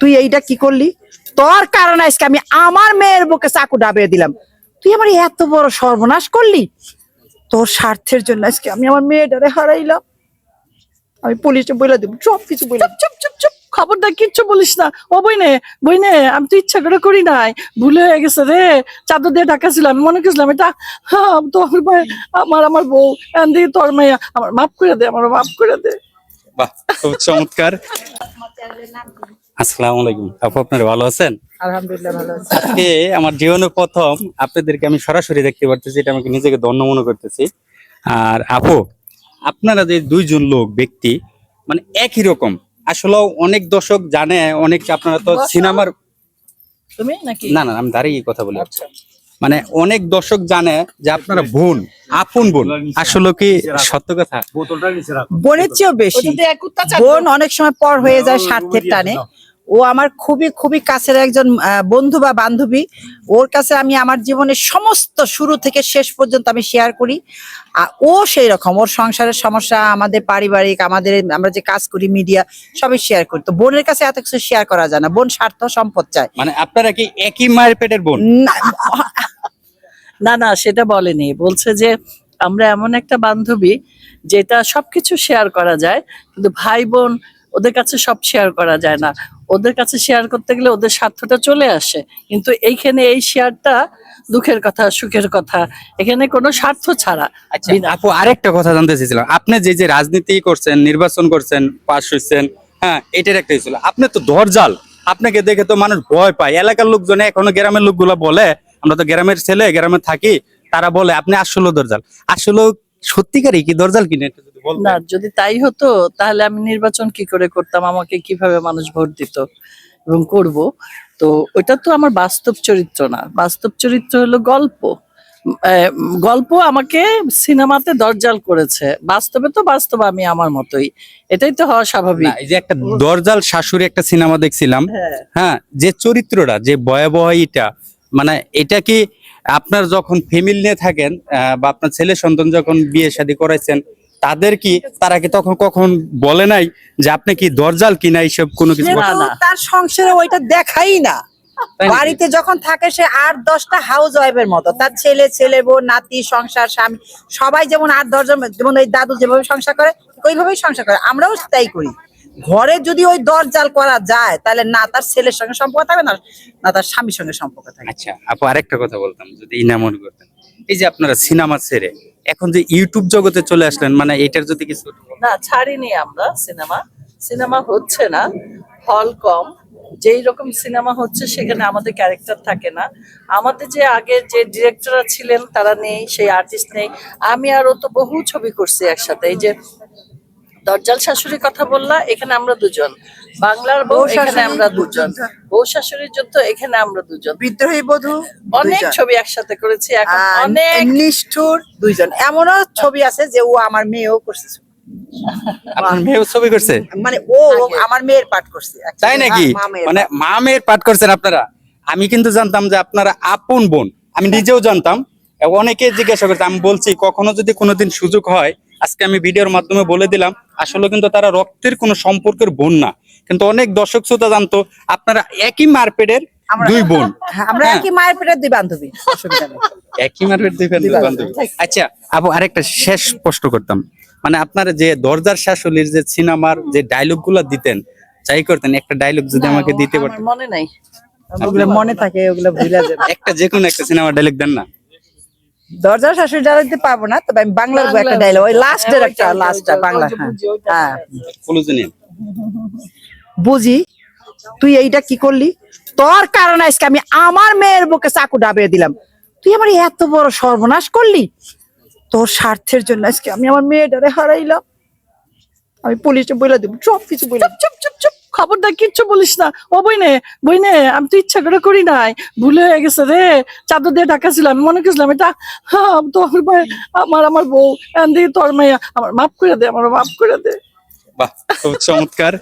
তুই এইটা কি করলি? তোর কারণে আজকে আমি আমার মেয়ের বুকে চাকু ডাবিয়ে দিলাম। তুই আমার এত বড় সর্বনাশ করলি? তোর স্বার্থের জন্য আজকে আমি আমার মেয়েটারে হারাইলাম। আমি পুলিশে বলে দেবো সব কিছু বলে চুপ চুপ চুপ চুপ। খবরদার কিচ্ছু বলিস না। ও বইনে বইনে আমি তো ইচ্ছা করে করি নাই। ভুলে হয়ে গেছে রে। চাদর দিয়ে ঢাকা ছিল আমি মনে করছিলাম এটা হ্যাঁ, তোর মেয়ে, আমার আমার বউ। এন দিয়ে তোর মেয়ে আমার মাফ করে দে আমার মাফ করে দে। বাহ খুব চমৎকার। আসসালামু আলাইকুম। আপু আপনারা ভালো আছেন? আলহামদুলিল্লাহ ভালো আছি। আজকে আমার জীবনে প্রথম আপনাদেরকে আমি সরাসরি দেখতে পারতেছি এটা আমাকে নিজেকে ধন্য মনে করতেছি। আর আপু আপনারা যে দুইজন লোক ব্যক্তি মানে একই রকম। আসলে অনেক দর্শক জানে অনেক আপনারা তো সিনেমার তুমি নাকি? না না আমি দাঁড়িয়ে কথা বলি। আচ্ছা। মানে অনেক দর্শক জানে যে আপনারা বোন আপন বোন। আসলে কি সত্য কথা? বোনের চেয়েও বেশি। বোন অনেক সময় পর হয়ে যায় স্বার্থের টানে। ও আমার খুবই খুবই কাছের একজন আহ, বন্ধু বা বান্ধবী। ওর কাছে আমি আমার জীবনের সমস্ত শুরু থেকে শেষ পর্যন্ত আমি শেয়ার করি। আর ও সেই রকম ওর সংসারের সমস্যা আমাদের পারিবারিক আমাদের আমরা যে কাজ করি মিডিয়া সবই শেয়ার করি। তো বোনের কাছে এত কিছু শেয়ার করা যায় না। বোন স্বার্থ সম্পদ চায়। মানে আপনারা কি একই মায়ের পেটের বোন? না, না না সেটা বলেনি। বলছে যে আমরা এমন একটা বান্ধবী যেটা সবকিছু শেয়ার করা যায় কিন্তু ভাই বোন ওদের কাছে সব শেয়ার করা যায় না। ওদের কাছে শেয়ার করতে গেলে ওদের স্বার্থটা চলে আসে। কিন্তু এইখানে এই শেয়ারটা দুঃখের কথা, সুখের কথা। এখানে কোনো স্বার্থ ছাড়া। আচ্ছা আপু, আরেকটা কথা জানতে চাইছিলাম। আপনি যে যে রাজনীতি করছেন, নির্বাচন করছেন, পাশ হয়েছেন হ্যাঁ এটার একটা ছিল। আপনি তো দরজাল। আপনাকে দেখে তো মানুষ ভয় পায়। এলাকার লোকজন, এখনও গ্রামের লোকগুলা বলে, আমরা তো গ্রামের ছেলে, গ্রামে থাকি, তারা বলে, আপনি আসলেও দরজাল। আসলে সত্যিকারই কি দরজাল কিনে একটু যদি বলতেন। না যদি তাই হতো তাহলে আমি নির্বাচন কি করে করতাম? আমাকে কীভাবে মানুষ ভোট দিত এবং করব? তো ওটা তো আমার বাস্তব চরিত্র না। বাস্তব চরিত্র হলো গল্প। উম, আহ, গল্প আমাকে সিনেমাতে দরজাল করেছে। বাস্তবে তো বাস্তব আমি আমার মতোই। এটাই তো হওয়া স্বাভাবিক। এই যে একটা দরজাল শাশুড়ি একটা সিনেমা দেখছিলাম হ্যাঁ। হ্যাঁ যে চরিত্রটা যে ভয়াবহ এটা মানে এটা কি আপনার যখন ফ্যামিলি নিয়ে থাকেন আহ, বা আপনার ছেলে সন্তান যখন বিয়ে শাদী করাইছেন তাদের কি তারা কি তখন কখন বলে নাই যে আপনি কি দরজাল কিনা এইসব কোনো কিছু। তার সংসারে ওইটা দেখাই না। বাড়িতে যখন থাকে সে আট দশটা হাউস ওয়াইফের মতো। তার ছেলে ছেলে বোন নাতি সংসার স্বামী সবাই যেমন আট দশজন যেমন ওই দাদু যেভাবে সংসার করে ওইভাবেই সংসার করে। আমরাও তাই করি। ঘরে যদি ওই দরজাল করা যায় তাহলে না তার ছেলের সঙ্গে সম্পর্ক থাকবে না না তার স্বামীর সঙ্গে সম্পর্ক থাকবে। আচ্ছা আপু আরেকটা কথা বলতাম যদি ইনা মনে করতেন। এই যে আপনারা সিনেমা ছেড়ে এখন যে ইউটিউব জগতে চলে আসলেন মানে এটার যদি কিছু না ছাড়িনি আমরা সিনেমা। সিনেমা হচ্ছে না হল কম। যেই রকম সিনেমা হচ্ছে সেখানে আমাদের ক্যারেক্টার থাকে না। আমাদের যে আগে যে ডিরেক্টররা ছিলেন তারা নেই সেই আর্টিস্ট নেই। আমি আর ও তো বহু ছবি করছি একসাথে। এই যে দরজাল শাশুড়ির কথা বললা এখানে আমরা দুজন। বাংলার বউ এখানে আমরা দুজন। বউ শাশুড়ির যুদ্ধ এখানে আমরা দুজন। বিদ্রোহী বধূ অনেক ছবি একসাথে করেছি এখন অনেক নিষ্ঠুর দুইজন। এমনও ছবি আছে যে ও আমার মেয়েও করছে আপনার মেয়ে ছবি করছে? মানে ও আমার মেয়ের পাঠ করছে তাই নাকি? মানে মা মেয়ের পাঠ করছেন আপনারা? আমি কিন্তু জানতাম যে আপনারা আপন বোন। আমি নিজেও জানতাম। অনেকে জিজ্ঞাসা করছে আমি বলছি কখনো যদি কোনোদিন সুযোগ হয় আজকে আমি ভিডিওর মাধ্যমে বলে দিলাম আসলে কিন্তু তারা রক্তের কোনো সম্পর্কের বোন না। কিন্তু অনেক দর্শক শ্রোতা জানতো আপনারা একই মারপেটের দুই বোন। হ্যাঁ, আমরা হ্যাঁ। একই মায়ের পেটের দুই বান্ধবী একই মারপেট দুই বান্ধবী। আচ্ছা আবু আরেকটা শেষ প্রশ্ন করতাম। মানে আপনার যে দরজার শাশুলির যে সিনেমার যে ডায়লগগুলা দিতেন চাই করতেন একটা ডায়লগ যদি আমাকে দিতে পারতেন। মনে নাই। ওগুলো মনে থাকে ওগুলো ভুলে যাবে। একটা যে কোনো একটা সিনেমা ডায়লগ দেন না। দরজা শাশুড়ি ডায়লগ দিতে পারব না তবে আমি বাংলার বই একটা ডায়লগ ওই লাস্টের হ্যাঁ, একটা লাস্টটা বাংলা। হ্যাঁ। বুঝি, তুই এইটা কি করলি? তোর কারণে আজকে আমি আমার মেয়ের বুকে চাকু ডাবিয়ে দিলাম। তুই আমার এত বড় সর্বনাশ করলি? তোর স্বার্থের জন্য আজকে আমি আমার মেয়েটারে হারাইলাম। আমি পুলিশে বলে দেবো সব কিছু বলে চুপ চুপ চুপ চুপ। খবরদার কিচ্ছু বলিস না। ও বইনে বইনে, আমি তো ইচ্ছা করে করি নাই। ভুলে হয়ে গেছে রে। চাদর দিয়ে ঢাকা ছিল, আমি মনে করছিলাম এটা তোর আমার আমার বউ এন দিয়ে তোর মাইয়া, আমার মাফ করে দে, আমার মাফ করে দে। বাহ, খুব চমৎকার।